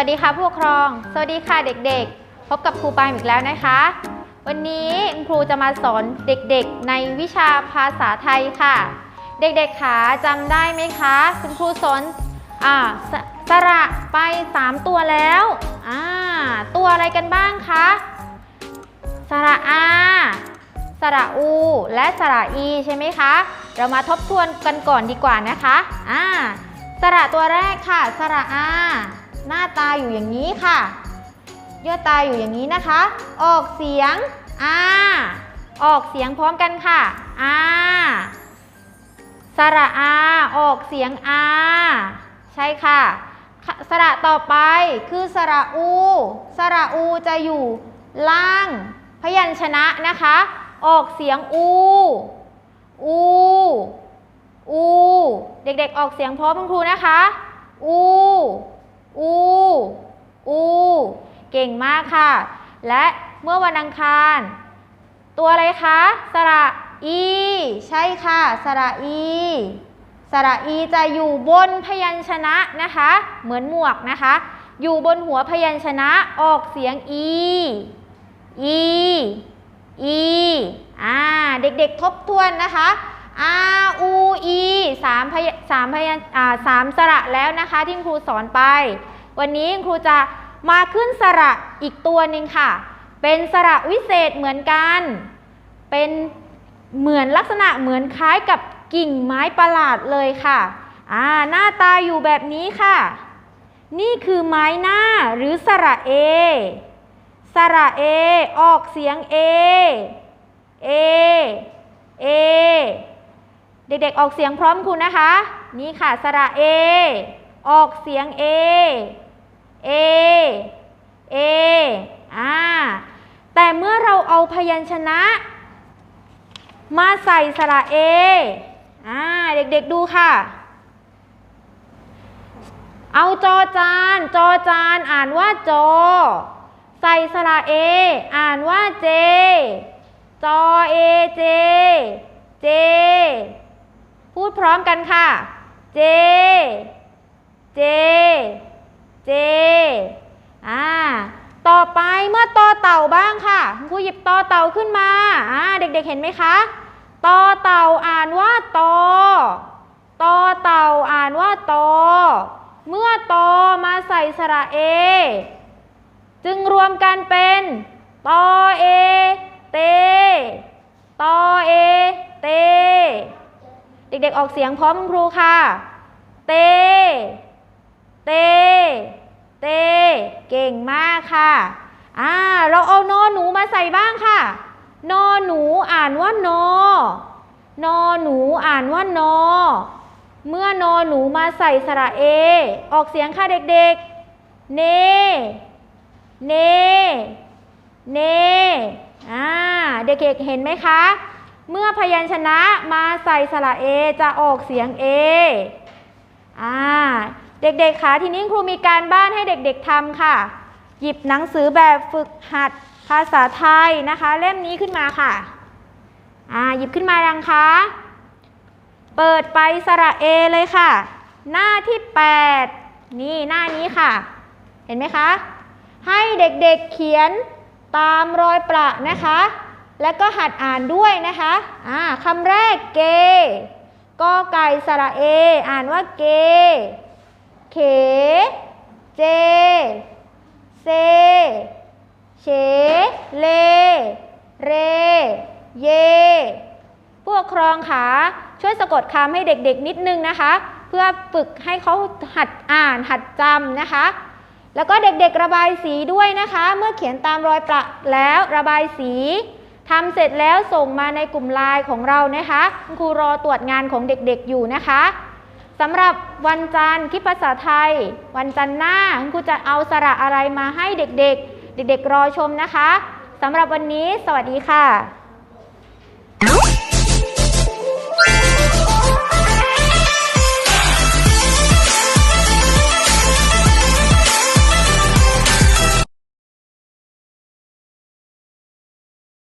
วัสดีค่ะผู้ปกครอง สวัสดีค่ะเด็กๆ พบกับครูปายอีกแล้วนะคะ วันนี้ครูจะมาสอนเด็กๆ ในวิชาภาษาไทยค่ะ เด็กๆขาจำได้ไหมคะ คุณครูสอนอ่าสสระไป 3 ตัวแล้วอ่าตัวอะไรกันบ้างคะ สระอาสระอู และสระอีใช่ไหมคะ เรามาทบทวนกันก่อนดีกว่านะคะอ่าสระตัวแรกค่ะ สระอา ตาอยู่อย่างนี้ค่ะ ย่อตาอยู่อย่างนี้นะคะ ออกเสียงอาออกเสียงพร้อมกันค่ะอาสระอา ออกเสียงอา ใช่ค่ะค่ะ สระต่อไปคือสระอู สระอูจะอยู่ล่าง พยัญชนะนะคะ ออกเสียงอู อู อู เด็กๆ ออกเสียงพร้อมคุณครูนะคะ อู อู อู เก่งมากค่ะ และเมื่อวันอังคาร ตัวอะไรคะ สระอี ใช่ค่ะ สระอีสระอีจะอยู่บนพยัญชนะนะคะ เหมือนหมวกนะคะ อยู่บนหัวพยัญชนะออกเสียงอี อี อีอ่าเด็กๆทบทวนนะคะอาอูอีสามพยสามพยัญสามสระแล้วนะคะที่ครูสอนไป วันนี้ครูจะมาขึ้นสระอีกตัวหนึ่งค่ะ เป็นสระวิเศษเหมือนกัน เป็นเหมือนลักษณะเหมือนคล้ายกับกิ่งไม้ประหลาดเลยค่ะอ่าหน้าตาอยู่แบบนี้ค่ะ นี่คือไม้หน้าหรือสระเอ สระเอ ออกเสียงเอ เอ เอ เด็กๆออกเสียงพร้อมคุณนะคะ นี่ค่ะ สระเอ ออกเสียงเอ เอเออ่าแต่เมื่อเราเอาพยัญชนะ มาใส่สระเออ่าเด็กๆดูค่ะ เอาจอจาน จอจานอ่านว่าจอ ใส่สระเอ อ่านว่าเจ จอเอเจ เจ พูดพร้อมกันค่ะ เจ เจ จอ่าต่อไปเมื่อตอเต่าบ้างค่ะคุณครูหยิบตอเต่าขึ้นมาอ่าเด็กๆเห็นไหมคะตอเต่าอ่านว่าตอตอเต่าอ่านว่าตอเมื่อตอมาใส่สระเอ จึงรวมกันเป็นตอเอเตตอเอเต เด็กๆออกเสียงพร้อมคุณครูค่ะ เต เต เต เก่งมากค่ะอ่าเราเอานอหนูมาใส่บ้างค่ะ นอหนูอ่านว่านอ นอหนูอ่านว่านอ เมื่อนอหนูมาใส่สระเอ ออกเสียงค่ะเด็กๆ เน เน เน อ่า เด็กๆเห็นไหมคะ เมื่อพยัญชนะมาใส่สระเอจะออกเสียงเอ อ่า เด็กๆคะทีนี้ครูมีการบ้านให้เด็กๆทำค่ะ หยิบหนังสือแบบฝึกหัดภาษาไทยนะคะ เล่มนี้ขึ้นมาค่ะอ่าหยิบขึ้นมายังคะเปิดไปสระเอเลยค่ะ หน้าที่ 8 นี่หน้านี้ค่ะ เห็นไหมคะ ให้เด็กๆเขียนตามรอยประนะคะ แล้วก็หัดอ่านด้วยนะคะอ่าคำแรกเกกอไก่สระเอ อ่านว่าเก เข เจ เซ เฉ เล เร เย ผู้ปกครองค่ะช่วยสะกดคำให้เด็กๆนิดนึงนะคะ เพื่อฝึกให้เขาหัดอ่านหัดจำนะคะ แล้วก็เด็กๆระบายสีด้วยนะคะ เมื่อเขียนตามรอยประแล้วระบายสีทำเสร็จแล้วส่งมาในกลุ่มไลน์ของเรานะคะ ครูรอตรวจงานของเด็กๆอยู่นะคะ สำหรับวันจันทร์คิดภาษาไทย วันจันทร์หน้าคุณครูจะเอาสระอะไรมาให้เด็กๆ เด็กๆรอชมนะคะสำหรับวันนี้สวัสดีค่ะ